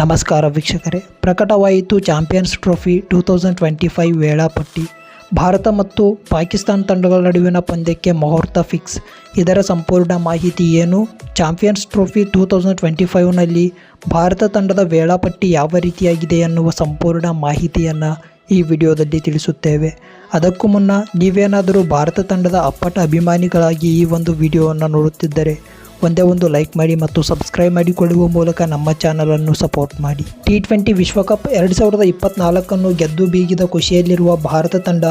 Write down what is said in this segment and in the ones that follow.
ನಮಸ್ಕಾರ ವೀಕ್ಷಕರೇ. ಪ್ರಕಟವಾಯಿತು champions trophy two thousand twenty five ವೇಳಾಪಟ್ಟಿ. ಭಾರತ ಮತ್ತು ಪಾಕಿಸ್ತಾನ ತಂಡಗಳ ನಡುವಿನ ಪಂದ್ಯಕ್ಕೆ ಮುಹೂರ್ತ ಫಿಕ್ಸ್. ಇದರ ಸಂಪೂರ್ಣ ಮಾಹಿತಿ ಏನು? Champions trophy two thousand twenty ಫೈವ್ನಲ್ಲಿ ಭಾರತ ತಂಡದ ವೇಳಾಪಟ್ಟಿ ಯಾವ ರೀತಿಯಾಗಿದೆ ಎನ್ನುವ ಸಂಪೂರ್ಣ ಮಾಹಿತಿಯನ್ನು ಈ ವಿಡಿಯೋದಲ್ಲಿ ತಿಳಿಸುತ್ತೇವೆ. ಅದಕ್ಕೂ ಮುನ್ನ ನೀವೇನಾದರೂ ಭಾರತ ತಂಡದ ಅಪ್ಪಟ ಅಭಿಮಾನಿಗಳಾಗಿ ಈ ಒಂದು ವಿಡಿಯೋವನ್ನು ನೋಡುತ್ತಿದ್ದರೆ ಒಂದೇ ಒಂದು ಲೈಕ್ ಮಾಡಿ ಮತ್ತು ಸಬ್ಸ್ಕ್ರೈಬ್ ಮಾಡಿಕೊಳ್ಳುವ ಮೂಲಕ ನಮ್ಮ ಚಾನಲನ್ನು ಸಪೋರ್ಟ್ ಮಾಡಿ. ಟಿ ಟ್ವೆಂಟಿ ವಿಶ್ವಕಪ್ ಎರಡು ಸಾವಿರದ ಇಪ್ಪತ್ನಾಲ್ಕನ್ನು ಗೆದ್ದು ಬೀಗಿದ ಖುಷಿಯಲ್ಲಿರುವ ಭಾರತ ತಂಡ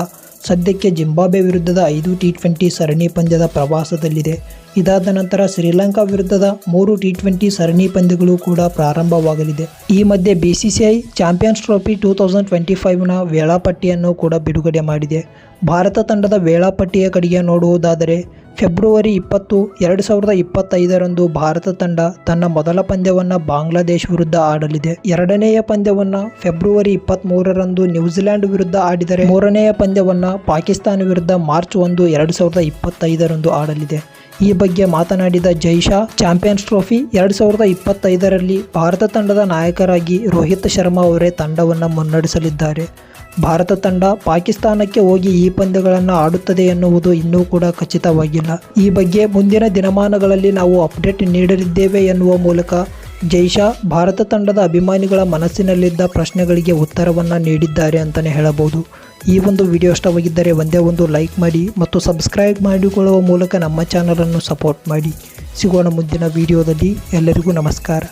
ಸದ್ಯಕ್ಕೆ ಜಿಂಬಾಬ್ವೆ ವಿರುದ್ಧದ ಐದು ಟಿ ಟ್ವೆಂಟಿ ಸರಣಿ ಪಂದ್ಯದ ಪ್ರವಾಸದಲ್ಲಿದೆ. ಇದಾದ ನಂತರ ಶ್ರೀಲಂಕಾ ವಿರುದ್ಧದ ಮೂರು ಟಿ ಟ್ವೆಂಟಿ ಸರಣಿ ಪಂದ್ಯಗಳು ಕೂಡ ಪ್ರಾರಂಭವಾಗಲಿದೆ. ಈ ಮಧ್ಯೆ BCCI champions trophy two thousand twenty ಫೈವ್ನ ವೇಳಾಪಟ್ಟಿಯನ್ನು ಕೂಡ ಬಿಡುಗಡೆ ಮಾಡಿದೆ. ಭಾರತ ತಂಡದ ವೇಳಾಪಟ್ಟಿಯ ಕಡೆಗೆ ನೋಡುವುದಾದರೆ, ಫೆಬ್ರವರಿ ಇಪ್ಪತ್ತು, ಎರಡು ಸಾವಿರದ ಇಪ್ಪತ್ತೈದರಂದು ಭಾರತ ತಂಡ ತನ್ನ ಮೊದಲ ಪಂದ್ಯವನ್ನು ಬಾಂಗ್ಲಾದೇಶ್ ವಿರುದ್ಧ ಆಡಲಿದೆ. ಎರಡನೆಯ ಪಂದ್ಯವನ್ನು ಫೆಬ್ರವರಿ ಇಪ್ಪತ್ತ್ಮೂರರಂದು ನ್ಯೂಜಿಲೆಂಡ್ ವಿರುದ್ಧ ಆಡಿದರೆ, ಮೂರನೆಯ ಪಂದ್ಯವನ್ನು ಪಾಕಿಸ್ತಾನ ವಿರುದ್ಧ ಮಾರ್ಚ್ ಒಂದು, ಎರಡು ಸಾವಿರದ ಇಪ್ಪತ್ತೈದರಂದು ಆಡಲಿದೆ. ಈ ಬಗ್ಗೆ ಮಾತನಾಡಿದ ಜೈಶಾ ಚಾಂಪಿಯನ್ಸ್ ಟ್ರೋಫಿ ಎರಡು ಸಾವಿರದ ಇಪ್ಪತ್ತೈದರಲ್ಲಿ ಭಾರತ ತಂಡದ ನಾಯಕರಾಗಿ ರೋಹಿತ್ ಶರ್ಮಾ ಅವರೇ ತಂಡವನ್ನು ಮುನ್ನಡೆಸಲಿದ್ದಾರೆ. ಭಾರತ ತಂಡ ಪಾಕಿಸ್ತಾನಕ್ಕೆ ಹೋಗಿ ಈ ಪಂದ್ಯಗಳನ್ನು ಆಡುತ್ತದೆ ಎನ್ನುವುದು ಇನ್ನೂ ಕೂಡ ಖಚಿತವಾಗಿಲ್ಲ. ಈ ಬಗ್ಗೆ ಮುಂದಿನ ದಿನಮಾನಗಳಲ್ಲಿ ನಾವು ಅಪ್ಡೇಟ್ ನೀಡಲಿದ್ದೇವೆ ಎನ್ನುವ ಮೂಲಕ ಜೈಶಾ ಭಾರತ ತಂಡದ ಅಭಿಮಾನಿಗಳ ಮನಸ್ಸಿನಲ್ಲಿದ್ದ ಪ್ರಶ್ನೆಗಳಿಗೆ ಉತ್ತರವನ್ನು ನೀಡಿದ್ದಾರೆ ಅಂತಲೇ ಹೇಳಬಹುದು. ಈ ಒಂದು ವಿಡಿಯೋ ಇಷ್ಟವಾಗಿದ್ದರೆ ಒಂದೇ ಒಂದು ಲೈಕ್ ಮಾಡಿ ಮತ್ತು ಸಬ್ಸ್ಕ್ರೈಬ್ ಮಾಡಿಕೊಳ್ಳುವ ಮೂಲಕ ನಮ್ಮ ಚಾನಲನ್ನು ಸಪೋರ್ಟ್ ಮಾಡಿ. ಸಿಗೋಣ ಮುಂದಿನ ವಿಡಿಯೋದಲ್ಲಿ. ಎಲ್ಲರಿಗೂ ನಮಸ್ಕಾರ.